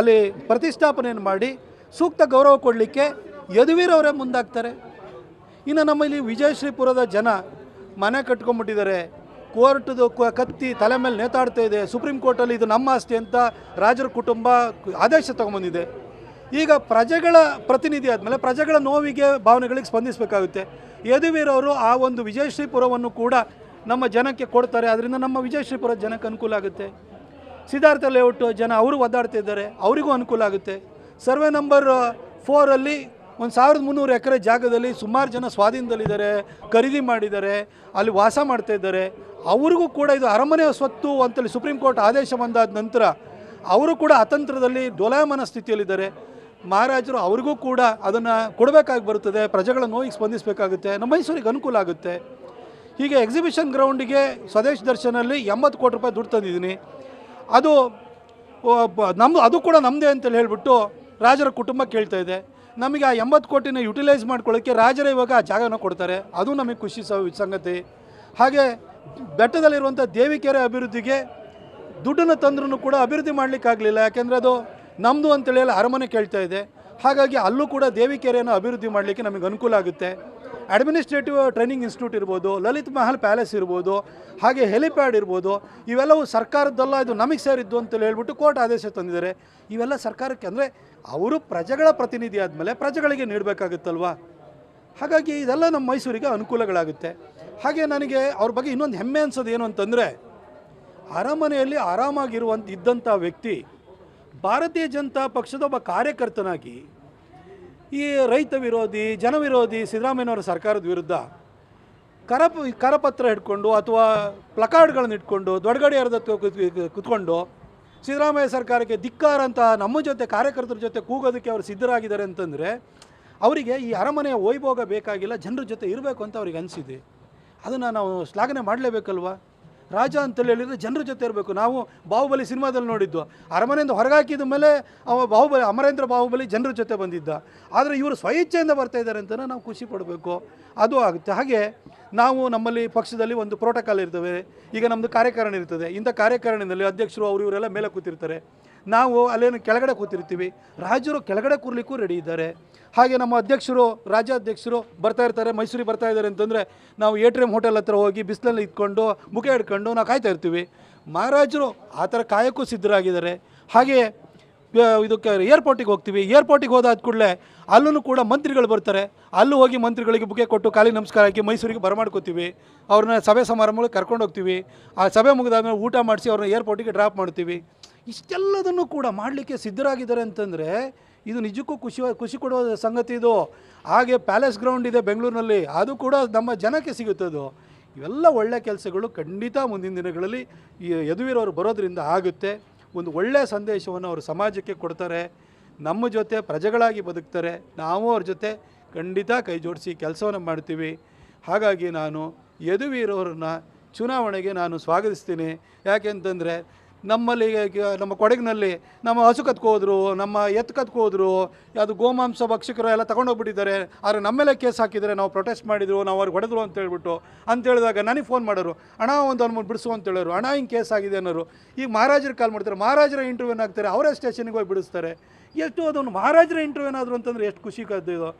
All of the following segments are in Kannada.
ಅಲ್ಲಿ ಪ್ರತಿಷ್ಠಾಪನೆಯನ್ನು ಮಾಡಿ ಸೂಕ್ತ ಗೌರವ ಕೊಡಲಿಕ್ಕೆ ಯದುವೀರವರೇ ಮುಂದಾಗ್ತಾರೆ. ಇನ್ನು ನಮ್ಮಲ್ಲಿ ವಿಜಯಶ್ರೀಪುರದ ಜನ ಮನೆ ಕಟ್ಕೊಂಡ್ಬಿಟ್ಟಿದ್ದಾರೆ. ಕೋರ್ಟ್ದು ಕತ್ತಿ ತಲೆ ಮೇಲೆ ನೇತಾಡ್ತಾ ಇದೆ. ಸುಪ್ರೀಂ ಕೋರ್ಟಲ್ಲಿ ಇದು ನಮ್ಮ ಆಸ್ತಿ ಅಂತ ರಾಜರ ಕುಟುಂಬ ಆದೇಶ ತಗೊಂಬಂದಿದೆ ಈಗ ಪ್ರಜೆಗಳ ಪ್ರತಿನಿಧಿ ಆದಮೇಲೆ ಪ್ರಜೆಗಳ ನೋವಿಗೆ ಭಾವನೆಗಳಿಗೆ ಸ್ಪಂದಿಸಬೇಕಾಗುತ್ತೆ. ಯದುವೀರವರು ಆ ಒಂದು ವಿಜಯಶ್ರೀಪುರವನ್ನು ಕೂಡ ನಮ್ಮ ಜನಕ್ಕೆ ಕೊಡ್ತಾರೆ. ಅದರಿಂದ ನಮ್ಮ ವಿಜಯಶ್ರೀಪುರದ ಜನಕ್ಕೆ ಅನುಕೂಲ ಆಗುತ್ತೆ. ಸಿದ್ಧಾರ್ಥ ಲೇಔಟ್ ಜನ ಅವರು ಒದ್ದಾಡ್ತಿದ್ದಾರೆ ಅವರಿಗೂ ಅನುಕೂಲ ಆಗುತ್ತೆ. ಸರ್ವೆ ನಂಬರ್ ಫೋರಲ್ಲಿ ಒಂದು ಸಾವಿರದ ಮುನ್ನೂರು ಎಕರೆ ಜಾಗದಲ್ಲಿ ಸುಮಾರು ಜನ ಸ್ವಾಧೀನದಲ್ಲಿದ್ದಾರೆ, ಖರೀದಿ ಮಾಡಿದ್ದಾರೆ, ಅಲ್ಲಿ ವಾಸ ಮಾಡ್ತಾ ಇದ್ದಾರೆ. ಅವ್ರಿಗೂ ಕೂಡ ಇದು ಅರಮನೆಯ ಸ್ವತ್ತು ಅಂತೇಳಿ ಸುಪ್ರೀಂ ಕೋರ್ಟ್ ಆದೇಶ ಬಂದಾದ ನಂತರ ಅವರು ಕೂಡ ಅತಂತ್ರದಲ್ಲಿ ಡೋಲಾಯಮಾನ ಸ್ಥಿತಿಯಲ್ಲಿದ್ದಾರೆ. ಮಹಾರಾಜರು ಅವ್ರಿಗೂ ಕೂಡ ಅದನ್ನು ಕೊಡಬೇಕಾಗಿ ಬರುತ್ತದೆ, ಪ್ರಜೆಗಳ ನೋವಿಗೆ ಸ್ಪಂದಿಸಬೇಕಾಗುತ್ತೆ ನಮ್ಮ ಮೈಸೂರಿಗೆ ಅನುಕೂಲ ಆಗುತ್ತೆ. ಹೀಗೆ ಎಕ್ಸಿಬಿಷನ್ ಗ್ರೌಂಡಿಗೆ ಸ್ವದೇಶ್ ದರ್ಶನಲ್ಲಿ ಎಂಬತ್ತು ಕೋಟಿ ರೂಪಾಯಿ ದುಡ್ಡು ತಂದಿದ್ದೀನಿ. ಅದು ನಮ್ಮ ಅದು ಕೂಡ ನಮ್ಮದೇ ಅಂತೇಳಿ ಹೇಳಿಬಿಟ್ಟು ರಾಜರ ಕುಟುಂಬ ಕೇಳ್ತಾ ಇದೆ. ನಮಗೆ ಆ ಎಂಬತ್ತು ಕೋಟಿನ ಯುಟಿಲೈಸ್ ಮಾಡ್ಕೊಳ್ಳೋಕ್ಕೆ ರಾಜರೇ ಇವಾಗ ಆ ಜಾಗನ ಕೊಡ್ತಾರೆ. ಅದು ನಮಗೆ ಖುಷಿ ಸಂಗತಿ. ಹಾಗೆ ಬೆಟ್ಟದಲ್ಲಿರುವಂಥ ದೇವಿಕೆರೆ ಅಭಿವೃದ್ಧಿಗೆ ದುಡ್ಡನ್ನು ತಂದ್ರೂ ಕೂಡ ಅಭಿವೃದ್ಧಿ ಮಾಡಲಿಕ್ಕಾಗಲಿಲ್ಲ ಯಾಕೆಂದರೆ ಅದು ನಮ್ಮದು ಅಂತೇಳಿ ಅರಮನೆ ಕೇಳ್ತಾ ಇದೆ. ಹಾಗಾಗಿ ಅಲ್ಲೂ ಕೂಡ ದೇವಿಕೆರೆಯನ್ನು ಅಭಿವೃದ್ಧಿ ಮಾಡಲಿಕ್ಕೆ ನಮಗೆ ಅನುಕೂಲ ಆಗುತ್ತೆ. ಅಡ್ಮಿನಿಸ್ಟ್ರೇಟಿವ್ ಟ್ರೈನಿಂಗ್ ಇನ್ಸ್ಟಿಟ್ಯೂಟ್ ಇರ್ಬೋದು ಲಲಿತ್ ಮಹಲ್ ಪ್ಯಾಲೇಸ್ ಇರ್ಬೋದು, ಹಾಗೆ ಹೆಲಿಪ್ಯಾಡ್ ಇರ್ಬೋದು, ಇವೆಲ್ಲವೂ ಸರ್ಕಾರದ್ದಲ್ಲ, ಇದು ನಮಗೆ ಸೇರಿದ್ದು ಅಂತೇಳಿ ಹೇಳ್ಬಿಟ್ಟು ಕೋರ್ಟ್ ಆದೇಶ ತಂದಿದ್ದಾರೆ. ಇವೆಲ್ಲ ಸರ್ಕಾರಕ್ಕೆ ಅಂದರೆ ಅವರು ಪ್ರಜೆಗಳ ಪ್ರತಿನಿಧಿ ಆದಮೇಲೆ ಪ್ರಜೆಗಳಿಗೆ ನೀಡಬೇಕಾಗುತ್ತಲ್ವಾ? ಹಾಗಾಗಿ ಇದೆಲ್ಲ ನಮ್ಮ ಮೈಸೂರಿಗೆ ಅನುಕೂಲಗಳಾಗುತ್ತೆ. ಹಾಗೆ ನನಗೆ ಅವ್ರ ಬಗ್ಗೆ ಇನ್ನೊಂದು ಹೆಮ್ಮೆ ಅನ್ಸೋದು ಏನು ಅಂತಂದರೆ, ಅರಮನೆಯಲ್ಲಿ ಆರಾಮಾಗಿರುವಂಥ ಇದ್ದಂಥ ವ್ಯಕ್ತಿ, ಭಾರತೀಯ ಜನತಾ ಪಕ್ಷದ ಒಬ್ಬ ಕಾರ್ಯಕರ್ತನಾಗಿ ಈ ರೈತ ವಿರೋಧಿ ಜನವಿರೋಧಿ ಸಿದ್ದರಾಮಯ್ಯನವರ ಸರ್ಕಾರದ ವಿರುದ್ಧ ಕರ ಕರಪತ್ರ ಹಿಡ್ಕೊಂಡು ಅಥವಾ ಪ್ಲಕಾರ್ಡ್ಗಳನ್ನ ಇಟ್ಕೊಂಡು ದೊಡಗಡೆ ಅರ್ಧ ಕುತ್ಕೊಂಡು ಸಿದ್ದರಾಮಯ್ಯ ಸರ್ಕಾರಕ್ಕೆ ಧಿಕ್ಕಾರ ಅಂತ ನಮ್ಮ ಜೊತೆ ಕಾರ್ಯಕರ್ತರ ಜೊತೆ ಕೂಗೋದಕ್ಕೆ ಅವರು ಸಿದ್ಧರಾಗಿದ್ದಾರೆ ಅಂತಂದರೆ ಅವರಿಗೆ ಈ ಅರಮನೆಯ ವೈಭೋಗ ಬೇಕಾಗಿಲ್ಲ, ಜನರ ಜೊತೆ ಇರಬೇಕು ಅಂತ ಅವ್ರಿಗೆ ಅನಿಸಿದೆ. ಅದನ್ನು ನಾವು ಶ್ಲಾಘನೆ ಮಾಡಲೇಬೇಕಲ್ವಾ? ರಾಜ ಅಂತೇಳಿ ಹೇಳಿದರೆ ಜನರ ಜೊತೆ ಇರಬೇಕು. ನಾವು ಬಾಹುಬಲಿ ಸಿನಿಮಾದಲ್ಲಿ ನೋಡಿದ್ದು. ಅರಮನೆಯಿಂದ ಹೊರಗಾಕಿದ ಮೇಲೆ ಅವ ಬಾಹುಬಲಿ, ಅಮರೇಂದ್ರ ಬಾಹುಬಲಿ ಜನರ ಜೊತೆ ಬಂದಿದ್ದ. ಆದರೆ ಇವರು ಸ್ವಇಚ್ಛೆಯಿಂದ ಬರ್ತಾ ಇದ್ದಾರೆ ಅಂತ ನಾವು ಖುಷಿ ಪಡಬೇಕು. ಅದು ಆಗುತ್ತೆ. ಹಾಗೆ ನಾವು ನಮ್ಮಲ್ಲಿ ಪಕ್ಷದಲ್ಲಿ ಒಂದು ಪ್ರೋಟೋಕಾಲ್ ಇರ್ತವೆ ಈಗ ನಮ್ಮದು ಕಾರ್ಯಕಾರಿಣಿ ಇರ್ತದೆ. ಇಂಥ ಕಾರ್ಯಕಾರಣದಲ್ಲಿ ಅಧ್ಯಕ್ಷರು ಅವರು, ಇವರೆಲ್ಲ ಮೇಲೆ ಕೂತಿರ್ತಾರೆ. ನಾವು ಅಲ್ಲೇನು ಕೆಳಗಡೆ ಕೂತಿರ್ತೀವಿ. ರಾಜರು ಕೆಳಗಡೆ ಕೂರ್ಲಿಕ್ಕೂ ರೆಡಿ ಇದ್ದಾರೆ. ಹಾಗೆ ನಮ್ಮ ಅಧ್ಯಕ್ಷರು, ರಾಜ್ಯಾಧ್ಯಕ್ಷರು ಬರ್ತಾ ಇರ್ತಾರೆ, ಮೈಸೂರಿಗೆ ಬರ್ತಾ ಇದ್ದಾರೆ ಅಂತಂದರೆ ನಾವು ಎ ಟಿ ಎಂ ಹೋಟೆಲ್ ಹತ್ರ ಹೋಗಿ ಬಿಸಿಲಲ್ಲಿ ಇಟ್ಕೊಂಡು ಮುಖ ಹಿಡ್ಕೊಂಡು ನಾವು ಕಾಯ್ತಾ ಇರ್ತೀವಿ. ಮಹಾರಾಜರು ಆ ಥರ ಕಾಯಕ್ಕೂ ಸಿದ್ಧರಾಗಿದ್ದಾರೆ. ಹಾಗೆ ಯ- ಇದಕ್ಕೆ ಏರ್ಪೋರ್ಟಿಗೆ ಹೋಗ್ತೀವಿ. ಏರ್ಪೋರ್ಟಿಗೆ ಹೋದಾದ ಕೂಡಲೇ ಅಲ್ಲೂ ಕೂಡ ಮಂತ್ರಿಗಳು ಬರ್ತಾರೆ. ಅಲ್ಲೂ ಹೋಗಿ ಮಂತ್ರಿಗಳಿಗೆ ಬುಕೆ ಕೊಟ್ಟು ಕಾಲಿ ನಮಸ್ಕಾರ ಹಾಕಿ ಮೈಸೂರಿಗೆ ಬರಮಾಡ್ಕೋತೀವಿ ಅವ್ರನ್ನ ಸಭೆ ಸಮಾರಂಭಗಳಿಗೆ ಕರ್ಕೊಂಡು ಹೋಗ್ತೀವಿ. ಆ ಸಭೆ ಮುಗಿದಾದ್ಮೇಲೆ ಊಟ ಮಾಡಿಸಿ ಅವ್ರನ್ನ ಏರ್ಪೋರ್ಟಿಗೆ ಡ್ರಾಪ್ ಮಾಡ್ತೀವಿ. ಇಷ್ಟೆಲ್ಲದನ್ನು ಕೂಡ ಮಾಡಲಿಕ್ಕೆ ಸಿದ್ಧರಾಗಿದ್ದಾರೆ ಅಂತಂದರೆ ಇದು ನಿಜಕ್ಕೂ ಖುಷಿ ಖುಷಿ ಕೊಡುವ ಸಂಗತಿ ಇದು. ಹಾಗೆ ಪ್ಯಾಲೇಸ್ ಗ್ರೌಂಡ್ ಇದೆ ಬೆಂಗಳೂರಿನಲ್ಲಿ, ಅದು ಕೂಡ ನಮ್ಮ ಜನಕ್ಕೆ ಸಿಗುತ್ತದು ಇವೆಲ್ಲ ಒಳ್ಳೆ ಕೆಲಸಗಳು ಖಂಡಿತ ಮುಂದಿನ ದಿನಗಳಲ್ಲಿ ಈ ಯದುವೀರವರು ಬರೋದರಿಂದ ಆಗುತ್ತೆ. ಒಂದು ಒಳ್ಳೆಯ ಸಂದೇಶವನ್ನು ಅವರು ಸಮಾಜಕ್ಕೆ ಕೊಡ್ತಾರೆ. ನಮ್ಮ ಜೊತೆ ಪ್ರಜೆಗಳಾಗಿ ಬದುಕ್ತಾರೆ. ನಾವು ಅವ್ರ ಜೊತೆ ಖಂಡಿತ ಕೈ ಜೋಡಿಸಿ ಕೆಲಸವನ್ನು ಮಾಡ್ತೀವಿ. ಹಾಗಾಗಿ ನಾನು ಯದುವೀರವ್ರನ್ನ ಚುನಾವಣೆಗೆ ನಾನು ಸ್ವಾಗತಿಸ್ತೀನಿ. ಯಾಕೆಂತಂದರೆ ನಮ್ಮಲ್ಲಿ ನಮ್ಮ ಕೊಡಗಿನಲ್ಲಿ ನಮ್ಮ ಹಸು ಕತ್ಕೋದ್ರು ನಮ್ಮ ಎತ್ತು ಕತ್ಕೋದ್ರು ಯಾವುದು ಗೋಮಾಂಸ ಭಕ್ಷಕರು ಎಲ್ಲ ತಗೊಂಡೋಗ್ಬಿಟ್ಟಿದ್ದಾರೆ ಆದರೆ ಮೇಲೆ ಕೇಸ್ ಹಾಕಿದರೆ ನಾವು ಪ್ರೊಟೆಸ್ಟ್ ಮಾಡಿದ್ರು, ನಾವು ಅವ್ರಿಗೆ ಹೊಡೆದ್ರು ಅಂತ ಹೇಳ್ಬಿಟ್ಟು, ಅಂತ ಹೇಳಿದಾಗ ನನಗೆ ಫೋನ್ ಮಾಡೋರು ಹಣ ಒಂದು ಅವ್ನು ಬಿಡಿಸು ಅಂತ ಹೇಳೋರು ಹಣ ಹಿಂಗೆ ಕೇಸ್ ಆಗಿದೆ ಅನ್ನೋರು. ಈಗ ಮಹಾರಾಜರು ಕಾಲ್ ಮಾಡ್ತಾರೆ, ಮಹಾರಾಜರ ಇಂಟರ್ವ್ಯೂ ಆಗ್ತಾರೆ? ಅವರೇ ಸ್ಟೇಷನ್ಗೆ ಹೋಗಿ ಬಿಡಿಸ್ತಾರೆ. ಎಷ್ಟು ಅದೊಂದು ಮಹಾರಾಜರ ಇಂಟರ್ವ್ಯೂ ಏನಾದರೂ ಅಂತಂದರೆ ಎಷ್ಟು ಖುಷಿ ಇದು.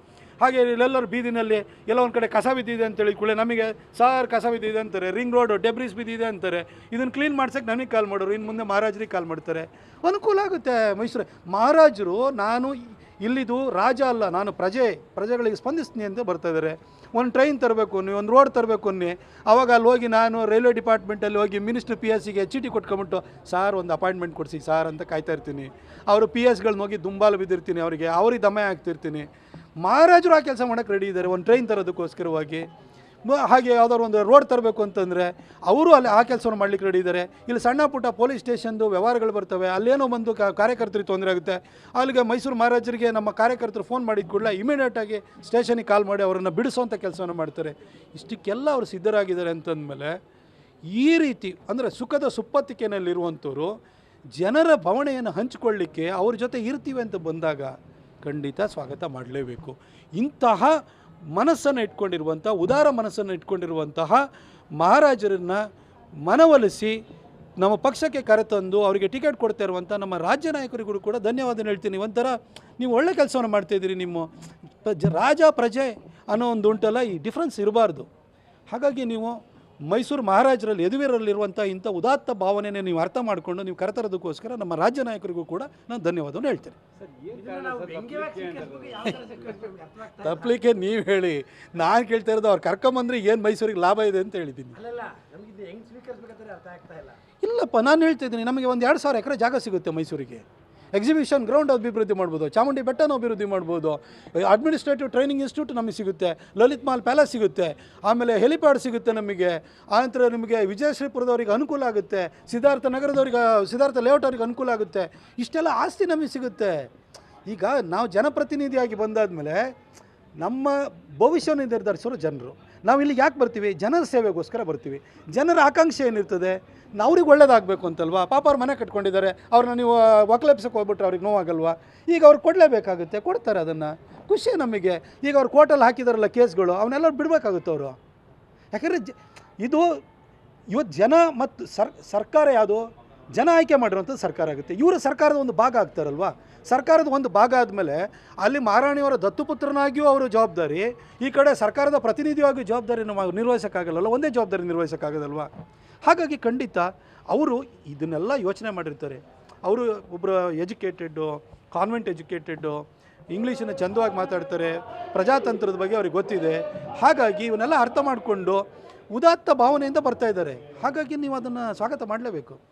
ಹಾಗೆ ಇಲ್ಲೆಲ್ಲರೂ ಬೀದಿನಲ್ಲಿ ಎಲ್ಲ ಒಂದು ಕಡೆ ಕಸ ಬಿದ್ದಿದೆ ಅಂತೇಳಿ ಕೂಡ ನಮಗೆ, ಸಾರ್, ಕಸ ಬಿದ್ದಿದೆ ಅಂತಾರೆ, ರಿಂಗ್ ರೋಡು ಡೆಬ್ರಿಸ್ ಬಿದ್ದಿದೆ ಅಂತಾರೆ ಇದನ್ನು ಕ್ಲೀನ್ ಮಾಡ್ಸೋಕ್ಕೆ ನಮಗೆ ಕಾಲ್ ಮಾಡೋರು ಇನ್ನು ಮುಂದೆ ಮಹಾರಾಜರಿಗೆ ಕಾಲ್ ಮಾಡ್ತಾರೆ. ಅನುಕೂಲ ಆಗುತ್ತೆ ಮೈಸೂರು. ಮಹಾರಾಜರು, ನಾನು ಇಲ್ಲಿದು ರಾಜ ಅಲ್ಲ, ನಾನು ಪ್ರಜೆ, ಪ್ರಜೆಗಳಿಗೆ ಸ್ಪಂದಿಸ್ತೀನಿ ಅಂತ ಬರ್ತಾ ಇದ್ದಾರೆ. ಒಂದು ಟ್ರೈನ್ ತರಬೇಕು ನೀವು ಒಂದು ರೋಡ್ ತರಬೇಕು ಅನ್ನಿ, ಅವಾಗ ಅಲ್ಲಿ ಹೋಗಿ ನಾನು ರೈಲ್ವೆ ಡಿಪಾರ್ಟ್ಮೆಂಟಲ್ಲಿ ಹೋಗಿ ಮಿನಿಸ್ಟ್ರ್ ಪಿ ಎಸ್ ಸಿಗೆ ಚೀಟಿ ಕೊಟ್ಕೊಂಬಿಟ್ಟು ಸಾರ್, ಒಂದು ಅಪಾಯಿಂಟ್ಮೆಂಟ್ ಕೊಡಿಸಿ, ಸಾರ್, ಅಂತ ಕಾಯ್ತಾ ಇರ್ತೀನಿ. ಅವರು ಪಿ ಎಸ್ಗಳನ್ನ ಹೋಗಿ ದುಂಬಾಲು ಬಿದ್ದಿರ್ತೀನಿ, ಅವರಿಗೆ, ಅವ್ರಿಗೆ ದಮೆ ಆಗ್ತಿರ್ತೀನಿ. ಮಹಾರಾಜರು ಆ ಕೆಲಸ ಮಾಡೋಕ್ಕೆ ರೆಡಿ ಇದ್ದಾರೆ. ಒಂದು ಟ್ರೈನ್ ತರೋದಕ್ಕೋಸ್ಕರವಾಗಿ. ಹಾಗೆ ಯಾವ್ದಾದ್ರು ಒಂದು ರೋಡ್ ತರಬೇಕು ಅಂತಂದರೆ ಅವರು ಅಲ್ಲಿ ಆ ಕೆಲಸವನ್ನು ಮಾಡ್ಲಿಕ್ಕೆ ರೆಡಿ ಇದ್ದಾರೆ. ಇಲ್ಲಿ ಸಣ್ಣ ಪುಟ್ಟ ಪೊಲೀಸ್ ಸ್ಟೇಷನ್ದು ವ್ಯವಹಾರಗಳು ಬರ್ತವೆ. ಅಲ್ಲೇನೋ ಕ- ಕಾರ್ಯಕರ್ತರಿಗೆ ತೊಂದರೆ ಆಗುತ್ತೆ. ಅಲ್ಲಿಗೆ ಮೈಸೂರು ಮಹಾರಾಜರಿಗೆ ನಮ್ಮ ಕಾರ್ಯಕರ್ತರು ಫೋನ್ ಮಾಡಿದ ಕೂಡಲೇ ಇಮಿಡಿಯೇಟಾಗಿ ಸ್ಟೇಷನಿಗೆ ಕಾಲ್ ಮಾಡಿ ಅವರನ್ನು ಬಿಡಿಸುವಂಥ ಕೆಲಸವನ್ನು ಮಾಡ್ತಾರೆ. ಇಷ್ಟಕ್ಕೆಲ್ಲ ಅವರು ಸಿದ್ಧರಾಗಿದ್ದಾರೆ ಅಂತಂದಮೇಲೆ ಈ ರೀತಿ ಅಂದರೆ ಸುಖದ ಸುಪ್ಪತ್ತಿಕೆನಲ್ಲಿರುವಂಥವ್ರು ಜನರ ಭವಣೆಯನ್ನು ಹಂಚಿಕೊಳ್ಳಿಕ್ಕೆ ಅವ್ರ ಜೊತೆ ಇರ್ತೀವಿ ಅಂತ ಬಂದಾಗ ಖಂಡಿತ ಸ್ವಾಗತ ಮಾಡಲೇಬೇಕು. ಇಂತಹ ಮನಸ್ಸನ್ನು ಇಟ್ಕೊಂಡಿರುವಂಥ ಉದಾರ ಮನಸ್ಸನ್ನು ಇಟ್ಕೊಂಡಿರುವಂತಹ ಮಹಾರಾಜರನ್ನು ಮನವೊಲಿಸಿ ನಮ್ಮ ಪಕ್ಷಕ್ಕೆ ಕರೆತಂದು ಅವರಿಗೆ ಟಿಕೆಟ್ ಕೊಡ್ತಾ ಇರುವಂಥ ನಮ್ಮ ರಾಜ್ಯ ನಾಯಕರಿಗೂ ಕೂಡ ಧನ್ಯವಾದ ಹೇಳ್ತೀನಿ. ಒಂಥರ ನೀವು ಒಳ್ಳೆ ಕೆಲಸವನ್ನು ಮಾಡ್ತಾಯಿದ್ದೀರಿ ನಿಮ್ಮ ರಾಜ ಪ್ರಜೆ ಅನ್ನೋ ಒಂದು ಉಂಟಲ್ಲ, ಈ ಡಿಫ್ರೆನ್ಸ್ ಇರಬಾರ್ದು. ಹಾಗಾಗಿ ನೀವು ಮೈಸೂರು ಮಹಾರಾಜರಲ್ಲಿ ಯದುವೀರಲ್ಲಿರುವಂಥ ಇಂಥ ಉದಾತ್ತ ಭಾವನೆನೇ ನೀವು ಅರ್ಥ ಮಾಡಿಕೊಂಡು ನೀವು ಕರೆತರೋದಕ್ಕೋಸ್ಕರ ನಮ್ಮ ರಾಜ್ಯ ನಾಯಕರಿಗೂ ಕೂಡ ನಾನು ಧನ್ಯವಾದವನ್ನು ಹೇಳ್ತೇನೆ. ತಪ್ಪಲಿಕ್ಕೆ ನೀವು ಹೇಳಿ ನಾನು ಕೇಳ್ತಾ ಇರೋದು ಅವ್ರು ಕರ್ಕೊಂಬಂದ್ರೆ ಏನು ಮೈಸೂರಿಗೆ ಲಾಭ ಇದೆ ಅಂತ ಹೇಳಿದ್ದೀನಿ. ಅಲ್ಲಲ್ಲ ನಮಗೆ ಹೆಂಗ್ ಸ್ವೀಕರಿಸ್ಬೇಕಾದ್ರೆ ಅರ್ಥ ಆಗ್ತಾ ಇಲ್ಲ. ಇಲ್ಲಪ್ಪ ನಾನು ಹೇಳ್ತಿದ್ದೀನಿ ನಮಗೆ ಒಂದು ಎರಡು ಸಾವಿರ ಎಕರೆ ಜಾಗ ಸಿಗುತ್ತೆ ಮೈಸೂರಿಗೆ. ಎಕ್ಸಿಬಿಷನ್ ಗ್ರೌಂಡ್ ಅಭಿವೃದ್ಧಿ ಮಾಡ್ಬೋದು, ಚಾಮುಂಡಿ ಬೆಟ್ಟನ ಅಭಿವೃದ್ಧಿ ಮಾಡ್ಬೋದು ಅಡ್ಮಿನಿಸ್ಟ್ರೇಟಿವ್ ಟ್ರೈನಿಂಗ್ ಇನ್ಸ್ಟಿಟ್ಯೂಟ್ ನಮಗೆ ಸಿಗುತ್ತೆ, ಲಲಿತ್ ಮಾಲ್ ಪ್ಯಾಲೇಸ್ ಸಿಗುತ್ತೆ, ಆಮೇಲೆ ಹೆಲಿಪ್ಯಾಡ್ ಸಿಗುತ್ತೆ ನಮಗೆ ಆನಂತರ ನಿಮಗೆ ವಿಜಯಶ್ರೀಪುರದವ್ರಿಗೆ ಅನುಕೂಲ ಆಗುತ್ತೆ, ಸಿದ್ಧಾರ್ಥ ನಗರದವ್ರಿಗೆ, ಸಿದ್ಧಾರ್ಥ ಲೇಔಟ್ ಅವ್ರಿಗೆ ಅನುಕೂಲ ಆಗುತ್ತೆ, ಇಷ್ಟೆಲ್ಲ ಆಸ್ತಿ ನಮಗೆ ಸಿಗುತ್ತೆ. ಈಗ ನಾವು ಜನಪ್ರತಿನಿಧಿಯಾಗಿ ಬಂದಾದ ಮೇಲೆ ನಮ್ಮ ಭವಿಷ್ಯವನ್ನು ನಿರ್ಧರಿಸೋರು ಜನರು. ನಾವು ಇಲ್ಲಿ ಯಾಕೆ ಬರ್ತೀವಿ? ಜನರ ಸೇವೆಗೋಸ್ಕರ ಬರ್ತೀವಿ. ಜನರ ಆಕಾಂಕ್ಷೆ ಏನಿರ್ತದೆ? ಅವ್ರಿಗೆ ಒಳ್ಳೇದಾಗಬೇಕು ಅಂತಲ್ವಾ? ಪಾಪ ಅವ್ರ ಮನೆ ಕಟ್ಕೊಂಡಿದ್ದಾರೆ. ಅವ್ರನ್ನ ನೀವು ಒಕ್ಲೆಪ್ಸಕ್ಕೆ ಹೋಗ್ಬಿಟ್ರೆ ಅವ್ರಿಗೆ ನೋವಾಗಲ್ವಾ? ಈಗ ಅವ್ರು ಕೊಡಲೇಬೇಕಾಗುತ್ತೆ. ಕೊಡ್ತಾರೆ ಅದನ್ನು. ಖುಷಿ ನಮಗೆ. ಈಗ ಅವ್ರು ಕೋರ್ಟಲ್ಲಿ ಹಾಕಿದಾರಲ್ಲ ಕೇಸ್ಗಳು, ಅವನ್ನೆಲ್ಲ ಬಿಡಬೇಕಾಗುತ್ತೆ ಅವರು. ಯಾಕಂದರೆ ಇದು ಇವತ್ತು ಜನ ಮತ್ತು ಸರ್, ಸರ್ಕಾರ ಯಾವುದು? ಜನ ಆಯ್ಕೆ ಮಾಡಿರುವಂಥದ್ದು ಸರ್ಕಾರ ಆಗುತ್ತೆ. ಇವರು ಸರ್ಕಾರದ ಒಂದು ಭಾಗ ಆಗ್ತಾರಲ್ವ? ಸರ್ಕಾರದ ಒಂದು ಭಾಗ ಆದಮೇಲೆ ಅಲ್ಲಿ ಮಹಾರಾಣಿಯವರ ದತ್ತುಪುತ್ರನಾಗಿಯೂ ಅವರು ಜವಾಬ್ದಾರಿ, ಈ ಕಡೆ ಸರ್ಕಾರದ ಪ್ರತಿನಿಧಿಯಾಗಿ ಜವಾಬ್ದಾರಿಯನ್ನು ನಿರ್ವಹಿಸೋಕ್ಕಾಗಲ್ಲ, ಒಂದೇ ಜವಾಬ್ದಾರಿ ನಿರ್ವಹಿಸೋಕ್ಕಾಗದಲ್ವಾ? ಹಾಗಾಗಿ ಖಂಡಿತ ಅವರು ಇದನ್ನೆಲ್ಲ ಯೋಚನೆ ಮಾಡಿರ್ತಾರೆ. ಅವರು ಒಬ್ಬರು ಎಜುಕೇಟೆಡ್ಡು ಕಾನ್ವೆಂಟ್ ಎಜುಕೇಟೆಡ್ಡು ಇಂಗ್ಲೀಷನ್ನು ಚಂದವಾಗಿ ಮಾತಾಡ್ತಾರೆ, ಪ್ರಜಾತಂತ್ರದ ಬಗ್ಗೆ ಅವ್ರಿಗೆ ಗೊತ್ತಿದೆ. ಹಾಗಾಗಿ ಇವನ್ನೆಲ್ಲ ಅರ್ಥ ಮಾಡಿಕೊಂಡು ಉದಾತ್ತ ಭಾವನೆಯಿಂದ ಬರ್ತಾ ಇದ್ದಾರೆ. ಹಾಗಾಗಿ ನೀವು ಅದನ್ನು ಸ್ವಾಗತ ಮಾಡಲೇಬೇಕು.